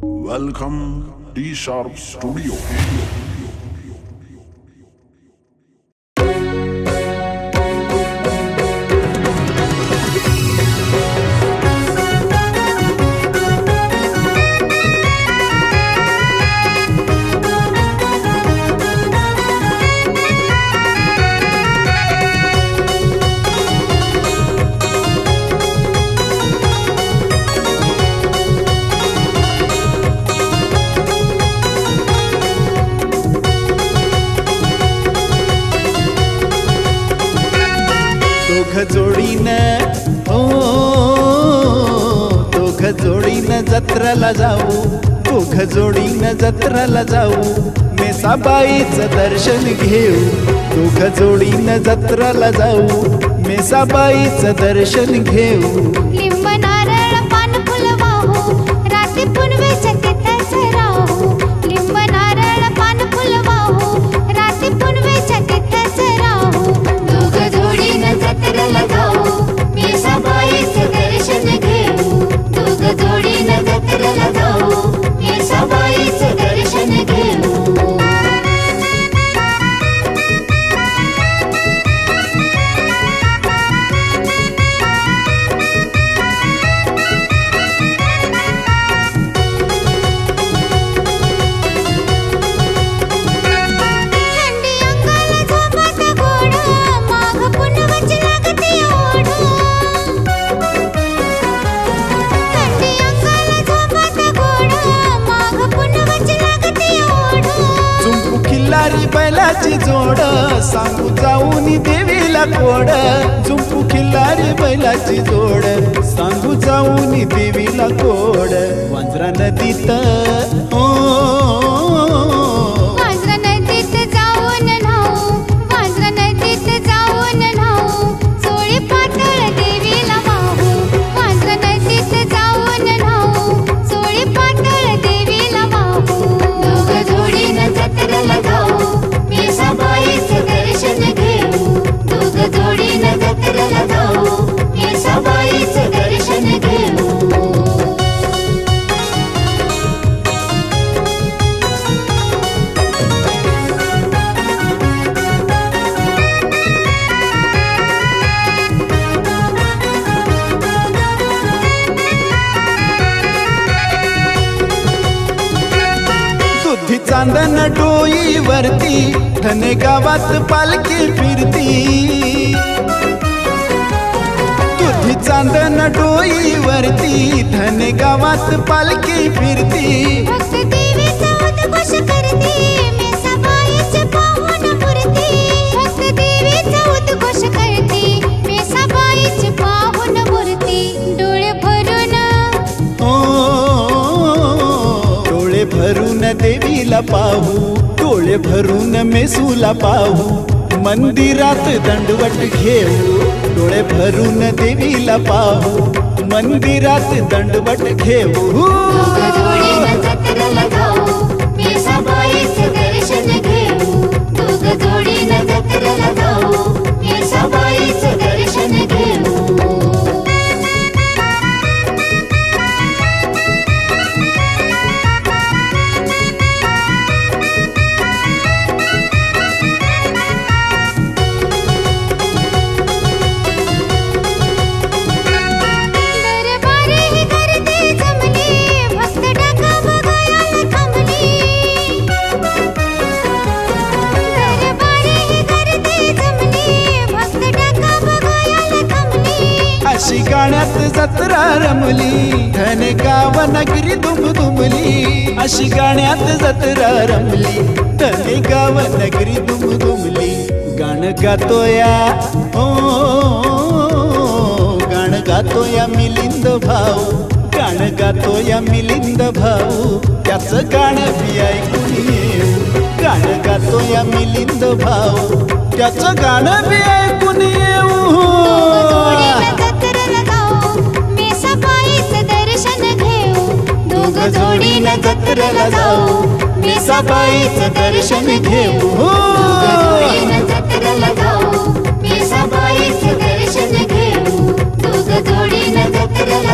Welcome D Sharp Studio. दोघ जोडीन हो दोघ जोडीन जत्राला जाऊ दोघ जोडीन जत्राला जाऊ. मेसाबाईचं दर्शन घेऊ दोघ जोडीन जत्राला जाऊ. मेसाबाईचं दर्शन घेऊ. बैलाची जोड सांगू जाऊन देवीला कोड. झुंपू खिल्लारी बैलाची जोड सांगू जाऊन देवीला कोड. वांजरा नदीत जत्रेला जाऊ मी दर्शन घेऊ चांदन डोईवरती धने गावात पालखी फिरती. डोईवरती धने गावात पालखी फिरती. भरून देवीला पाहू डोळे भरून मेसूला पाहू. मंदिरात दंडवट घेऊ. डोळे भरून देवीला पाहू. मंदिरात दंडवट घेऊ. गाण्यात जत्रा रमली धने गाव नगरी दुमदुमली अशी गाण्यात जत्रा रमली धने गाव नगरी दुमदुमली गाणं गातोया हो गाणं गातोया मिलिंद भाऊ. गाणं गातोया मिलिंद भाऊ. त्याचं गाणं बी ऐकून येऊ. गाणं गातोया मिलिंद भाऊ. त्याचं गाणं बी ऐकून जत्रेला जाऊ. मी सबाईचं दर्शन घेऊ. जत्रेला जाऊ. मी सबाईचं दर्शन घेऊ. तुझ जोडीनं जत्रेला